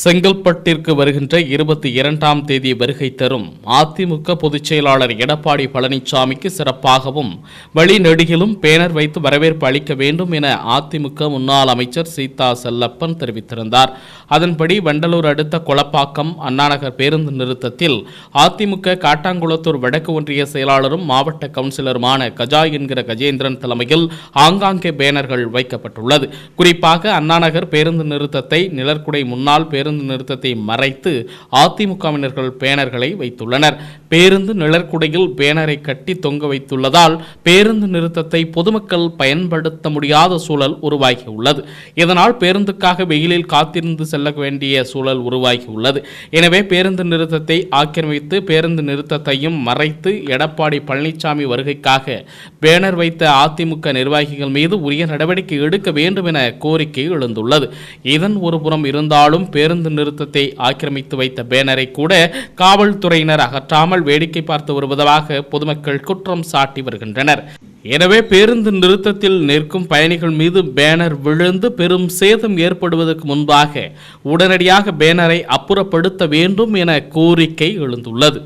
செங்கல்பட்டிற்கு வருகின்ற இருபத்தி இரண்டாம் தேதி வருகை தரும் அதிமுக பொதுச் செயலாளர் எடப்பாடி பழனிசாமிக்கு சிறப்பாகவும் வழிநெடுகிலும் பேனர் வைத்து வரவேற்பு அளிக்க வேண்டும் என அதிமுக முன்னாள் அமைச்சர் சீதா செல்லப்பன் தெரிவித்திருந்தார். அதன்படி வண்டலூர் அடுத்த கொளப்பாக்கம் அண்ணாநகர் பேருந்து நிறுத்தத்தில் அதிமுக காட்டாங்குளத்தூர் வடக்கு ஒன்றிய செயலாளரும் மாவட்ட கவுன்சிலருமான கஜா என்கிற கஜேந்திரன் தலைமையில் ஆங்காங்கே பேனர்கள் வைக்கப்பட்டுள்ளது. குறிப்பாக அண்ணாநகர் பேருந்து நிறுத்தத்தை நிழற்குடை முன்னாள் பேருந்து நிறுத்தத்தை மறைத்து அதிமுகவினர்கள் பேனர்களை வைத்துள்ளனர். பேருந்து நிழற்குடையில் பேனரை கட்டி தொங்க வைத்துள்ளதால் பேருந்து நிறுத்தத்தை பொதுமக்கள் பயன்படுத்த முடியாத சூழல் உருவாகியுள்ளது. இதனால் பேருந்துக்காக வெயிலில் காத்திருந்து செல்ல வேண்டிய சூழல் உருவாகியுள்ளது. எனவே பேருந்து நிறுத்தத்தை ஆக்கிரமித்து பேருந்து நிறுத்தத்தையும் மறைத்து எடப்பாடி பழனிசாமி வருகைக்காக பேனர் வைத்த அதிமுக நிர்வாகிகள் மீது உரிய நடவடிக்கை எடுக்க வேண்டும் என கோரிக்கை எழுந்துள்ளது. இதன் ஒருபுறம் இருந்தாலும் பேருந்து நிறுத்தத்தை ஆக்கிரமித்து வைத்த பேனரை கூட காவல்துறையினர் அகற்றாமல் வேடிக்கை பார்த்து வருவதாக பொதுமக்கள் குற்றம் சாட்டி வருகின்றனர். எனவே பேருந்து நிறுத்தத்தில் நிற்கும் பயணிகள் மீது பேனர் விழுந்து பெரும் சேதம் ஏற்படுவதற்கு முன்பாக உடனடியாக பேனரை அப்புறப்படுத்த வேண்டும் என கோரிக்கை எழுந்துள்ளது.